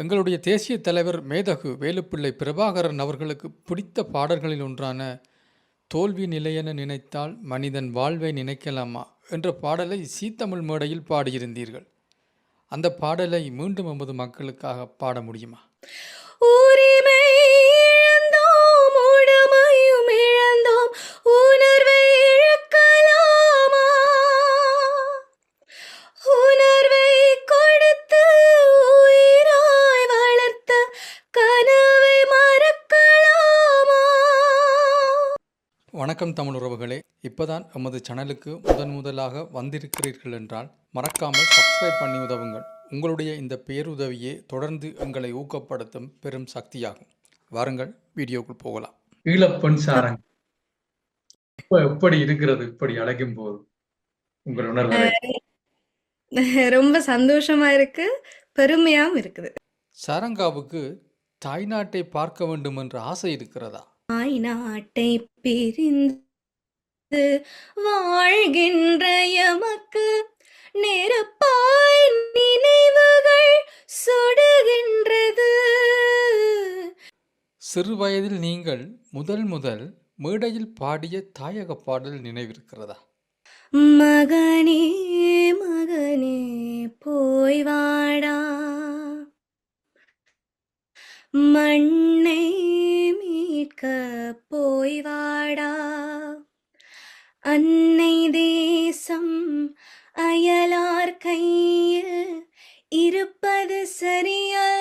எங்களுடைய தேசிய தலைவர் மேதகு வேலுப்பிள்ளை பிரபாகரன் அவர்களுக்கு பிடித்த பாடல்களில் ஒன்றான தோல்வி நிலையென நினைத்தால் மனிதன் வாழ்வை நினைக்கலாமா என்ற பாடலை சீத்தமிழ் மேடையில் பாடியிருந்தீர்கள். அந்த பாடலை மீண்டும் எமது மக்களுக்காக பாட முடியுமா? உரிமை வணக்கம் தமிழ் உறவுகளே. இப்போதான் எமது சேனலுக்கு முதன் முதலாக வந்திருக்கிறீர்கள் என்றால் மறக்காமல் சப்ஸ்கிரைப் பண்ணி உதவுங்கள். உங்களுடைய இந்த பேருதவியே தொடர்ந்து எங்களை ஊக்கப்படுத்தும் பெரும் சக்தியாகும். வாருங்கள் வீடியோக்குள் போகலாம். ஈழப்பெண் சாரங்க. இப்ப எப்படி இருக்கிறது? இப்படி அழைக்கும் போது. உங்கள் உணர்வு ரொம்ப சந்தோஷமா இருக்கு. பெருமையாவும் இருக்குது. சரங்காவுக்கு தாய்நாட்டை பார்க்க வேண்டும் என்ற ஆசை இருக்கிறதா? தாய் நாட்டை பிரிந்து வாழ்கின்ற எமக்கு நெருப்பாய் நினைவுகள் சுடுகின்றது. சிறு வயதில் நீங்கள் முதல் முதல் மேடையில் பாடிய தாயக பாடல் நினைவிருக்கிறதா? மகனே மகனே போய் வாடா. மண்ணை மீட்க போய் வாடா. அன்னை தேசம் அயலார் கையில் இருப்பது சரியா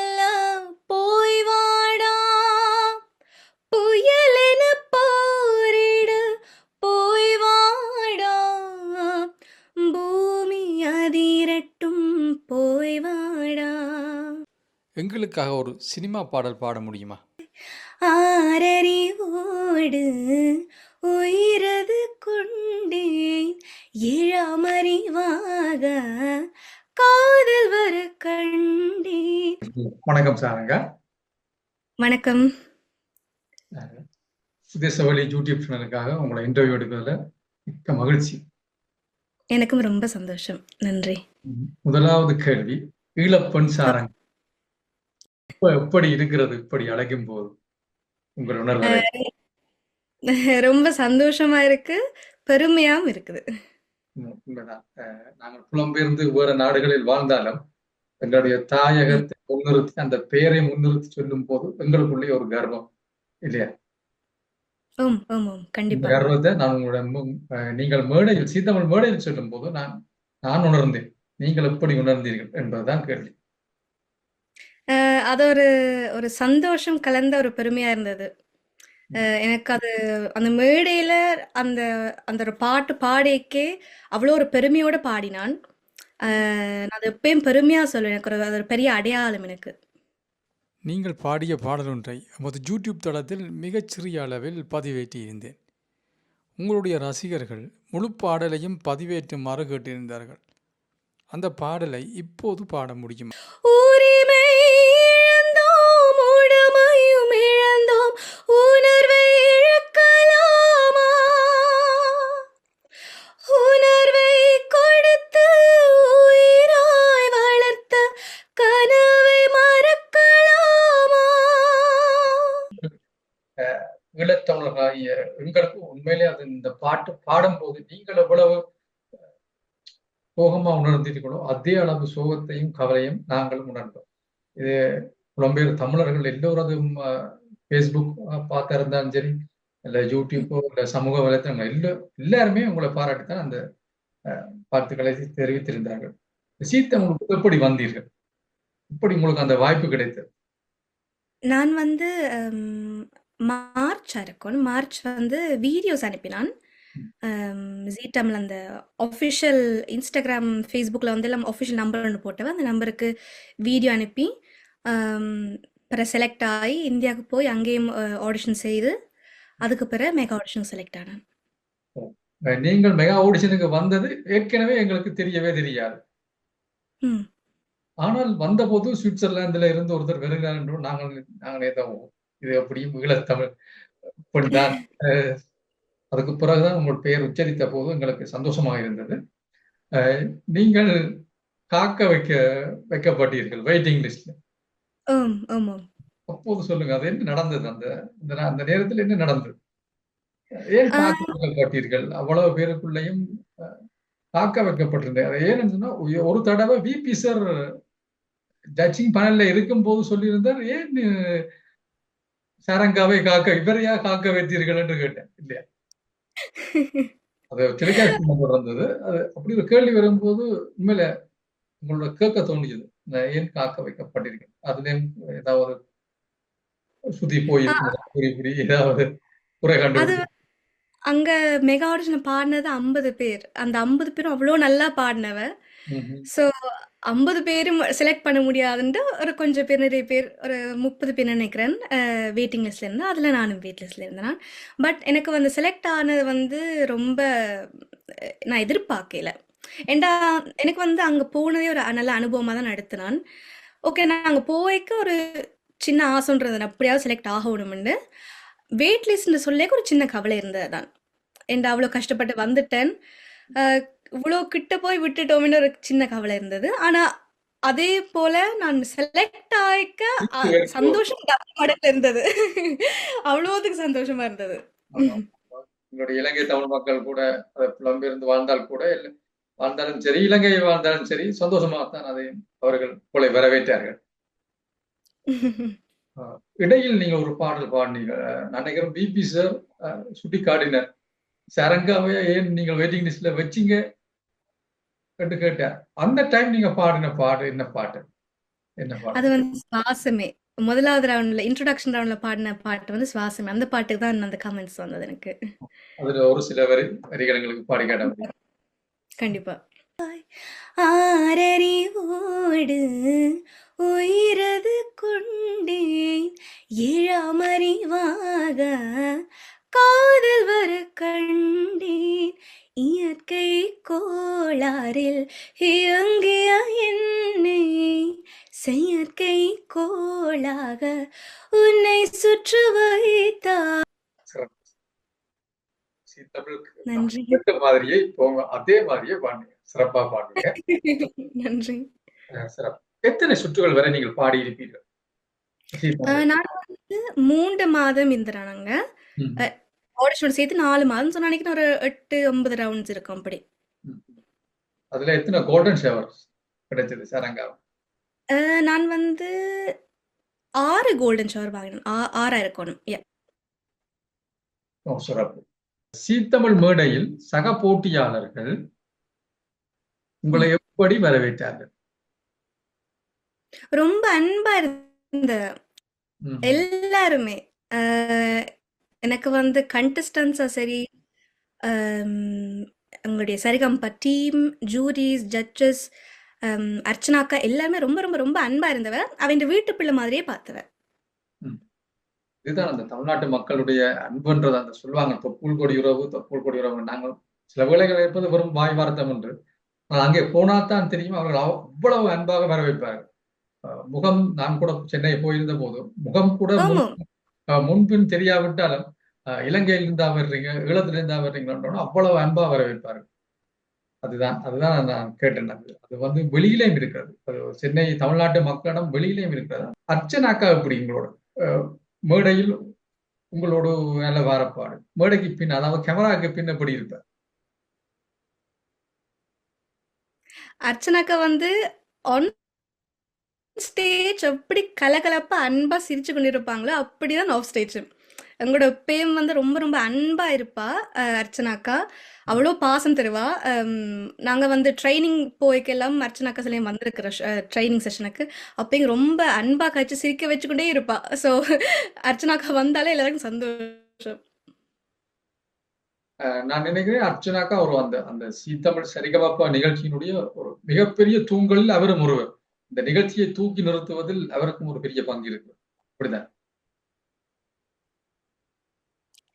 எங்களுக்காக ஒரு சினிமா பாடல் பாட முடியுமா? ஆரறிவோடு உயிரது கொண்டேன் இளமறிவாக காதல் வர கண்டேன் வணக்கம் சாரங்க வணக்கம். சுதேசவழி யூடியூப் சேனலுக்காக உங்களை இன்டர்வியூ எடுக்கிறதுல மிக்க மகிழ்ச்சி. எனக்கும் ரொம்ப சந்தோஷம். நன்றி. முதலாவது கேள்வி ஈழப்பெண் சாரங்க எப்படி இருக்கிறது இப்படி அழைக்கும் போது உங்கள் உணர்வு ரொம்ப சந்தோஷமா இருக்கு பெருமையாவும் இருக்குது. உண்மைதான். நாங்கள் புலம்பெயர்ந்து வேற நாடுகளில் வாழ்ந்தாலும் எங்களுடைய தாயகத்தை முன்னிறுத்தி அந்த பெயரை முன்னிறுத்தி சொல்லும் போது எங்களுக்குள்ளே ஒரு கர்வம் இல்லையா? கர்வத்தை நான் அஹ், நீங்கள் மேடையில் சீத்தமிழ் மேடையில் சொல்லும் போது நான் நான் உணர்ந்தேன். நீங்கள் எப்படி உணர்ந்தீர்கள் என்பதுதான் கேள்வி. அது ஒரு ஒரு சந்தோஷம் கலந்த ஒரு பெருமையா இருந்தது. எனக்கு அது அந்த மேடையில அந்த அந்த ஒரு பாட்டு பாடிக்கே அவ்வளோ ஒரு பெருமையோட பாடினான். நான் அது எப்பயும் பெருமையா சொல்லுவேன் எனக்கு ஒரு அது ஒரு பெரிய அடையாளம் எனக்கு. நீங்கள் பாடிய பாடல் ஒன்றை எமது யூடியூப் தளத்தில் மிகச்சிறிய அளவில் பதிவேற்றி இருந்தேன். உங்களுடைய ரசிகர்கள் முழு பாடலையும் பதிவேற்றுமாறு கேட்டிருந்தார்கள். அந்த பாடலை இப்போது பாட முடியுமா? உரிமை எங்களுக்கு உண்மையிலே அது இந்த பாட்டு பாடும்போது நீங்கள் எவ்வளவு சோகமா உணர்ந்தீர்களோ அதே அளவு சோகத்தையும் கவலையும் நாங்களும் உணர்ந்தோம். இது புலம்பெயர் தமிழர்கள் எல்லோரதும் ஃபேஸ்புக் பார்த்திருந்தாலும் சரி இல்லை யூடியூப்போ இல்லை சமூக வலைத்தளங்கள் எல்லோ எல்லாருமே உங்களை பாராட்டித்தான் அந்த அஹ், தெரிவித்திருந்தார்கள். தெரிவித்திருந்தார்கள் உங்களுக்கு எப்படி வந்தீர்கள்? இப்படி உங்களுக்கு அந்த வாய்ப்பு கிடைத்தது? நான் வந்து மார்ச் இருக்கும் மார்ச் வந்து வீடியோஸ் அனுப்பினான். ஜீ தமிழ் அந்த ஒஃபிஷியல் இன்ஸ்டாகிராம் ஃபேஸ்புக்கில் வந்து எல்லாம் ஒஃபிஷியல் நம்பர் ஒன்று போட்டவன் அந்த நம்பருக்கு வீடியோ அனுப்பி பிறகு செலக்ட் ஆகி இந்தியாவுக்கு போய் அங்கேயும் ஆடிஷன் செய்து அதுக்கு பிறகு மெகா ஆடிஷன் செலக்ட் ஆனேன். நீங்கள் மெகா ஆடிஷனுக்கு வந்தது ஏற்கனவே எங்களுக்கு தெரியவே தெரியாது. ஆனால் வந்தபோது சுவிட்சர்லாந்துல இருந்து ஒருத்தர் வருகிறார் என்றும் நாங்கள் நாங்களே தான் இது அப்படியும் ஈழத்தமிழ் அஹ், அதுக்கு பிறகுதான் உங்கள் பெயர் உச்சரித்த போது எங்களுக்கு சந்தோஷமாக இருந்தது. நீங்கள் காக்க வைக்க வைக்கப்பட்டீர்கள் வெயிட்டிங் லிஸ்ட்ல அப்போது சொல்லுங்க அது என்ன நடந்தது? அந்த அந்த நேரத்தில் என்ன நடந்தது? ஏன் காக்க வைக்கப்பட்டீர்கள்? அவ்வளவு பேருக்குள்ளேயும் காக்க வைக்கப்பட்டிருந்தேன். அது ஏன்னு சொன்னா ஒரு தடவை விபி சார் ஜட்ஜிங் பேனல்ல இருக்கும் போது சொல்லியிருந்தார் ஏன் சாரங்காவை காக்க இவரையா காக்க வைத்தீர்கள் என்று கேட்டேன். இல்லையா? அது டெலிகாஸ்ட் இருந்தது அது அப்படி ஒரு கேள்வி வரும்போது உண்மையில உங்களோட கேட்க தோணியது ஏன் காக்க வைக்கப்பட்டிருக்கேன்? அதுல ஏதாவது சுத்தி போயிருக்கும் புரி புரி ஏதாவது குறை கண்டுபிடிச்சு அங்க மெகா ஆடிஷன் பாடினது ஐம்பது பேர். அந்த ஐம்பது பேரும் அவ்வளோ நல்லா பாடினவ. ம்ஹும். ஐம்பது பேரும் செலக்ட் பண்ண முடியாதுன்ட்டு ஒரு கொஞ்சம் பேர் நிறைய பேர் ஒரு முப்பது பேர் நினைக்கிறேன் வெயிட்டிங் லிஸ்ட்ல இருந்தால் அதில் நானும் வெயிட் லிஸ்ட்ல இருந்தேன். பட் எனக்கு வந்து செலக்ட் ஆனது வந்து ரொம்ப நான் எதிர்பார்க்கல. ஏண்டா எனக்கு வந்து அங்கே போனதே ஒரு நல்ல அனுபவமாக தான் நடத்தினான். ஓகே நான் அங்கே போய்க்க ஒரு சின்ன ஆசைன்றது அப்படியாவது செலக்ட் ஆகணும்னு வெயிட் லிஸ்ட்னு சொல்லேக்கு ஒரு சின்ன கவலை இருந்தது தான் ஏண்டா அவ்வளோ கஷ்டப்பட்டு வந்துட்டேன். இவ்வளோ கிட்ட போய் விட்டுட்டோம்னு ஒரு சின்ன கவலை இருந்தது. ஆனால் அதே போல நான் செலக்ட் ஆயிக்க சந்தோஷம் மடங்கு இருந்தது. அவ்வளோதுக்கு சந்தோஷமா இருந்தது. எங்களுடைய இலங்கை தமிழ் மக்கள் கூட புலம்பெயர்ந்து வாழ்ந்தால் கூட வாழ்ந்தாலும் சரி இலங்கையை வாழ்ந்தாலும் சரி சந்தோஷமாகத்தான் அதை அவர்கள் உங்களை வரவேற்றார்கள். இடையில் நீங்க ஒரு பாடல் பாடினீங்க நினைக்கிறேன் பிபி சார் சுட்டி காட்டினார் சரங்காவை ஏன் நீங்கள் வெயிட்டிங் லிஸ்ட்ல வச்சீங்க? என்று கேட்டார் அந்த டைம் நீங்க பாடின பாட்டு என்ன பாட்டு? என்ன பாட்டு? அது வந்து சுவாசமே. முதலாவது ரவுண்ட்ல இன்ட்ரோடக்ஷன் ரவுண்ட்ல பாடின பாட்டு வந்து சுவாசமே. அந்த பாட்டுக்கு தான் அந்த கமெண்ட்ஸ் வந்தது எனக்கு. அதுல ஒரு சில வரி வரிகள் எங்களுக்கு பாடி காட்ட கண்டிப்பா. ஆரறிவோடு உயிரது கொண்டேன் ஏழாமறிவாக காதல் வர கண்டேன் இயற்கை கோளாறில் இயங்கிய என்னை செயற்கை கோளாக உன்னை சுற்று வைத்தார். நன்றி. மாதிரியே போங்க அதே மாதிரியே பாடுங்க சிறப்பா பாடுங்க. நன்றி. சிறப்பு. எத்தனை சுற்றுகள் வரை நீங்கள் பாடி இருப்பீர்கள் நான் வந்து மூன்று மாதம் இருந்துறாங்க ம், ஆடிஷன் சேர்த்து நாலு மாதம் ஸோ நினைக்கிறேன் ஒரு எட்டு ஒன்பது ரவுண்ட்ஸ் இருக்கும் அப்படி. அதுல எத்தனை கோல்டன் ஷவர்ஸ் கிடைச்சது அஹ் நான் வந்து ஆறு கோல்டன் ஷவர் வாங்கினேன். ஆ- ஆறா இருக்கணும். சிறப்பு. சீத்தமிழ் மேடையில் சக போட்டியாளர்கள் உங்களை எப்படி வரவேற்றார்கள்? ரொம்ப அன்பா இருந்த எல்லாருமே. எனக்கு வந்து கண்டஸ்டன்ஸா சரி அம், எங்களுடைய சரிகம்பா டீம் ஜூரிஸ் ஜட்ஜஸ் அர்ச்சனாக்கா எல்லாருமே ரொம்ப ரொம்ப ரொம்ப அன்பா இருந்தவ. அவன் வீட்டு பிள்ளை மாதிரியே பார்த்தவ. ம். இதுதான் அந்த தமிழ்நாட்டு மக்களுடைய அன்புன்றது அந்த சொல்லுவாங்க. தொப்புள் கொடி உறவு தொப்புள் கொடி உறவு நாங்கள் சில வேளைகள் இருப்பது வெறும் வாய் வார்த்தம் ஆனால் அங்கே போனாதான் தெரியும் அவர்கள் அவ்- அவ்வளவு அன்பாக வரவேற்பார்கள் அஹ் முகம் நான் கூட சென்னை போயிருந்த போது முகம் கூட முன் முன்பின் தெரியாவிட்டாலும் அஹ் இருந்தா வர்றீங்க ஈழத்துல இருந்தா வர்றீங்களோன்னு அவ்வளவு அன்பா வரவேற்பாரு அதுதான் அதுதான் நான் கேட்டேன் அது. அது வந்து வெளியிலேயும் இருக்கிறது. அது சென்னை தமிழ்நாட்டு மக்களிடம் வெளியிலையும் இருக்கிறது. அர்ச்சனாக்கா எப்படி உங்களோட? மேடையில் உங்களோட நல்ல வாரப்பாடு. மேடைக்கு பின் அதாவது கேமராக்கு பின் எப்படி இருப்பார்? அர்ச்சனாக்கா வந்து ஆன் ஸ்டேஜ் எப்படி கலகலப்பா அன்பா சிரிச்சு கொண்டிருப்பாங்களோ அப்படிதான் ஆஃப் ஸ்டேஜ் எங்களோட பேம் வந்து ரொம்ப ரொம்ப அன்பா இருப்பா அஹ் அர்ச்சனாக்கா அவ்வளோ பாசம் தருவா. நாங்கள் நாங்க வந்து ட்ரைனிங் போய்க்கெல்லாம் அர்ச்சனாக்கா சிலையும் வந்திருக்கிற ட்ரைனிங் செஷனுக்கு அப்பயும் ரொம்ப அன்பா கழிச்சு சிரிக்க வச்சுக்கொண்டே இருப்பா. ஸோ அர்ச்சனாக்கா வந்தாலே எல்லாருக்கும் சந்தோஷம். நான் நினைக்கிறேன் அர்ச்சனாக்கா ஒரு அந்த அந்த சீத்தமிழ் சரிகமாப்பா நிகழ்ச்சியினுடைய ஒரு மிகப்பெரிய தூண்களில் அவரும் ஒருவர். இந்த நிகழ்ச்சியை தூக்கி நிறுத்துவதில் அவருக்கும் ஒரு பெரிய பங்கு இருக்கு. அப்படிதான்.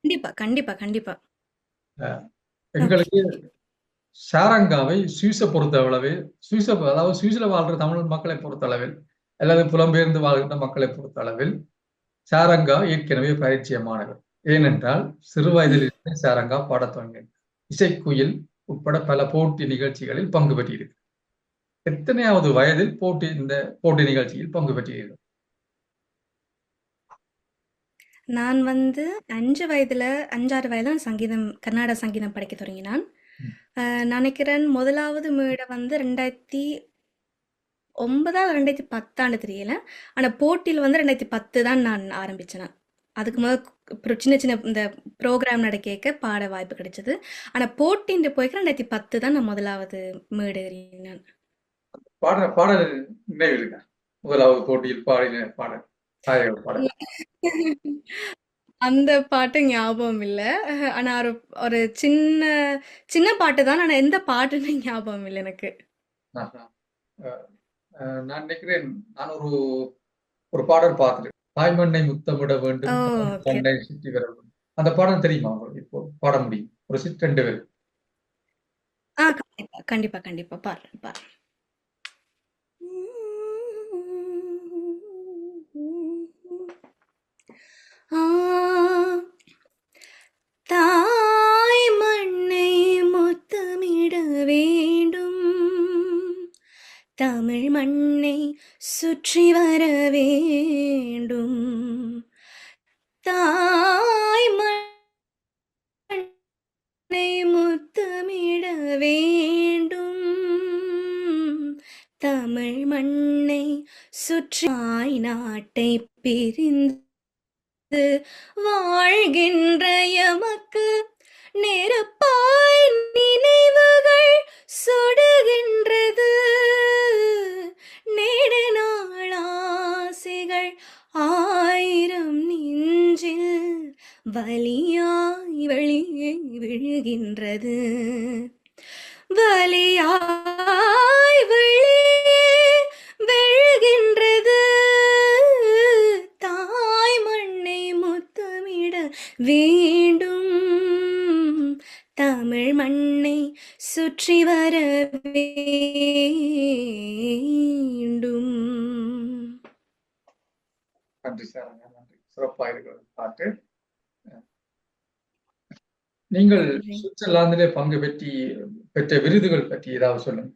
கண்டிப்பா கண்டிப்பா கண்டிப்பா. எங்களுக்கு சாரங்காவை சுவிஸை பொறுத்தளவில் சுவிஸ அதாவது சுவிஸில் வாழ்ற தமிழ் மக்களை பொறுத்தளவில் அல்லது புலம்பெயர்ந்து வாழ்கின்ற மக்களை பொறுத்தளவில் சாரங்கா ஏற்கனவே பரிச்சயமானவர். ஏனென்றால் சிறு வயதிலிருந்தே சாரங்கா பாடத் தொடங்கினார். இசைக்குயில் உட்பட பல போட்டி நிகழ்ச்சிகளில் பங்கு பெற்றிருக்கு எத்தனையாவது வயதில் போட்டி இந்த போட்டி நிகழ்ச்சியில் பங்கு பெற்றீர்கள் நான் வந்து 5 வயதுல 5, 6 வயதுல சங்கீதம் கர்நாடக சங்கீதம் படிக்க தொடங்கினான். நினைக்கிறேன் முதலாவது மேடை வந்து 2009 2010 தெரியல. ஆனா போட்டியில வந்து 2010 தான் நான் ஆரம்பிச்சேன் நான். அதுக்கு முத அப்புறம் சின்ன சின்ன இந்த ப்ரோகிராம் நடக்கேக்க பாட வாய்ப்பு கிடைச்சது. ஆனா போட்டின்ட்டு போய்க்க 2010 தான் நான் முதலாவது மேடை ஏறினான். பாடுற பாடல் நினைவு? முதலாவது போட்டியில் பாடின பாடல். அந்த பாட்டு ஞாபகம் இல்ல. ஆனா ஒரு ஒரு சின்ன சின்ன பாட்டு தான். ஆனா எந்த பாட்டுன்னு ஞாபகம் இல்ல எனக்கு. ஆஹா. அ அ நான் நினைக்கிறேன், நான் ஒரு ஒரு பாடல் பார்த்துருக்கேன். தாய்மண்ணை முத்தமிட வேண்டும், ஓ! ஓகே. மண்ணை சுற்றி வர வேண்டும். அந்த பாடல் தெரியுமா உங்களுக்கு? இப்போ பாட முடியும். ஒரு சிட் 2 வரி. ஆ கண்டிப்பா, கண்டிப்பா, கண்டிப்பா. பாடுறேன், பாடுறேன். மண்ணை சுற்றி வர வேண்டும். தாய் மண்ணை முத்தமிட வேண்டும். தமிழ் மண்ணை சுற்றி நாட்டை பிரிந்து வாழ்கின்ற எமக்கு நெருப்பாய் நினைவுகள் சுடுகின்றது. நெடுநாள் நாளாசிகள் ஆயிரம் நெஞ்சில் வலியாய் வெளியே விழுகின்றது. வலியாய் சுற்றி வர வேண்டும். நன்றி சாரங்க. நன்றி. சிறப்பா இருக்கிறது பாட்டு. நீங்கள். சுவிட்சர்லாந்திலே பங்கு பெற்றி பெற்ற விருதுகள் பற்றி ஏதாவது சொல்லுங்க.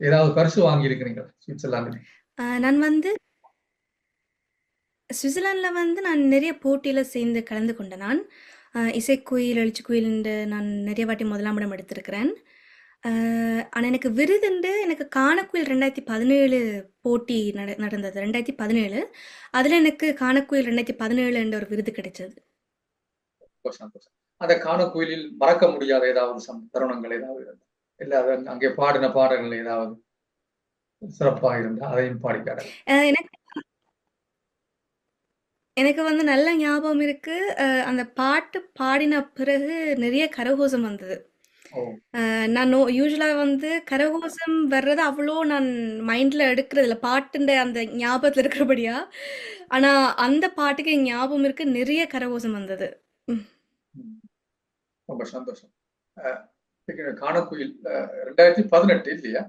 ஏதாவது பரிசு வாங்கி இருக்கிறீங்களா? சுவிட்சர்லாந்தில? நான் வந்து சுவிட்சர்லாந்துல வந்து நான் நிறைய போட்டியில சேர்ந்து கலந்து கொண்டேன் நான். இசைக்குயில், எழுச்சிக்குயில்ன்ட்டு நான் நிறைய வாட்டி முதலாம் இடம் எடுத்திருக்கிறேன். அ ஆனா எனக்கு விருதுண்டு எனக்கு கானக்குயில் 2017 போட்டி நட நடந்தது. 2017 அதுல எனக்கு கானக்குயில் 2017 என்ற ஒரு விருது கிடைச்சது. அந்த கானக்குயிலில் மறக்க முடியாத ஏதாவது தருணங்கள் ஏதாவது? இல்ல அங்கே பாடின பாடல்கள் ஏதாவது சிறப்பா இருந்தா அதையும் பாடி காட்டுங்க. அ எனக்கு எனக்கு வந்து நல்ல ஞாபகம் இருக்கு. அ அந்த பாட்டு பாடின பிறகு நிறைய கரகோஷம் வந்தது. ஓ! அ நான் நோ யூசுவலா வந்து கரகோஷம் வர்றது அவ்வளோ நான் மைண்ட்ல எடுக்கிறதில்ல. பாட்டுன்ற அந்த ஞாபகத்துல இருக்கிறபடியா. ஆனா அந்த பாட்டுக்கு என் ஞாபகம் இருக்கு. நிறைய கரகோஷம் வந்தது. ம். ம். ரொம்ப சந்தோஷம். அ கானக்குயில் அ 2018 இல்லையா?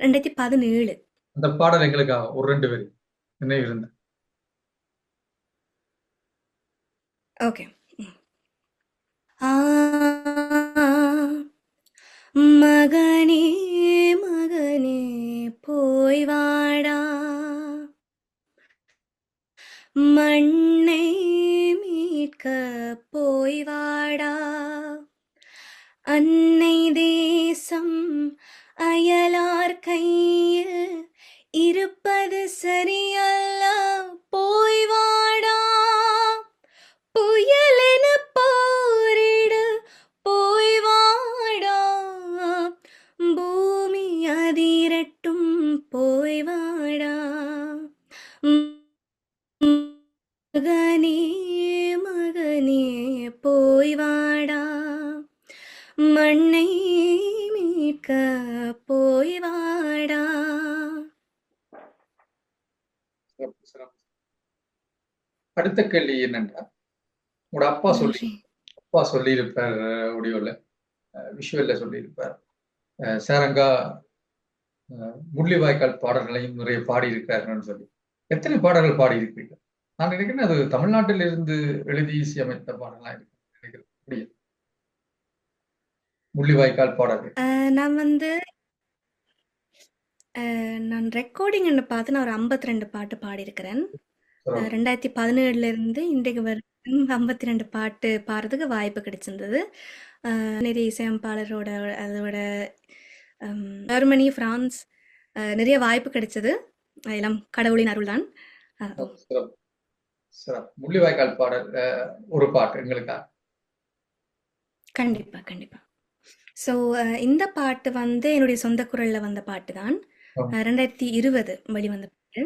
2017 அந்த பாடல் எங்களுக்காக ஒரு 2 வரி நினைவு இருந்தா. கேள்வி என்னென்றால், உங்களோட அப்பா சொல்லி அப்பா சொல்லியிருப்பார் ஆடியோல, அ விஷுவல்ல சொல்லியிருப்பார். சாரங்கா முள்ளிவாய்க்கால் பாடல்களையும் நிறைய பாடியிருக்கிறார்கள்னு சொல்லி. எத்தனை பாடல்கள் பாடியிருக்கிறீங்க? நான் நினைக்கிறேன் அது தமிழ்நாட்டில் இருந்து எழுதி இசையமைத்த பாடலா இருக்கும் நினைக்கிறேன். முள்ளிவாய்க்கால் பாடல்கள். நான் வந்து நான் ரெக்கார்டிங்ன்னு பார்த்து நான் ஒரு 52 பாட்டு பாடியிருக்கிறேன். சிறப்பு. 2017 இருந்து இன்றைக்கு வரைக்கும் 52 பாட்டு பாடுறதுக்கு வாய்ப்பு கிடைச்சிருந்தது. நிறைய இசையமைப்பாளரோட அதோட ஜெர்மனி, பிரான்ஸ் நிறைய வாய்ப்பு கிடைச்சது. எல்லாம் கடவுளின் அருள்தான். அ சிறப்பு, சிறப்பு. சிறப்பு. முள்ளிவாய்க்கால் பாடல் ஒரு பாட்டு எங்களுக்காக. கண்டிப்பா, கண்டிப்பா. ஸோ இந்த பாட்டு வந்து என்னுடைய சொந்த குரல்ல வந்த பாட்டு தான். அ 2020 வெளிவந்த பாட்டு.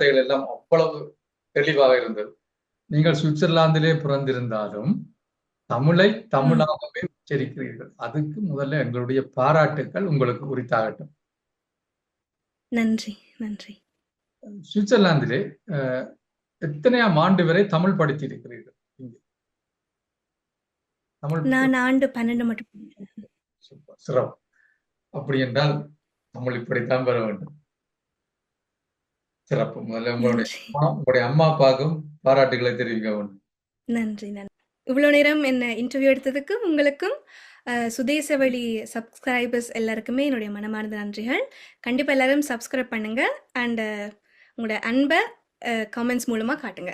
வார்த்தைகள் எல்லாம் அவ்வளவு தெளிவாக இருந்தது. நீங்கள் சுவிட்சர்லாந்திலே பிறந்திருந்தாலும், தமிழை. தமிழாகவே உச்சரிக்கிறீர்கள். அதுக்கு முதல்ல எங்களுடைய பாராட்டுக்கள் உங்களுக்கு உரித்தாகட்டும். நன்றி, நன்றி. சுவிட்சர்லாந்திலே எத்தனையாம் ஆண்டு வரை தமிழ் படித்திருக்கிறீர்கள்? இங்கே. தமிழ் நான் ஆண்டு 12 மட்டும் படிச்சேன். சூப்பர். சிறப்பு. அப்படி என்றால் தமிழ் இப்படித்தான் பெற வேண்டும். சிறப்பு. முதல்ல உங்களுடைய உங்களுடைய அம்மா, அப்பாவுக்கும் பாராட்டுக்களை தெரிவிக்க வேண்டும். நன்றி, நன்றி. இவ்வளோ நேரம் என்ன இன்டர்வியூ எடுத்ததுக்கு உங்களுக்கும், அ சுதேசவழி சப்ஸ்கிரைபர்ஸ் எல்லாருக்குமே என்னுடைய மனமார்ந்த நன்றிகள். கண்டிப்பா எல்லாரும் சப்ஸ்கிரைப் பண்ணுங்க. அண்ட் உங்களோட அன்ப கமெண்ட்ஸ் மூலமா காட்டுங்க.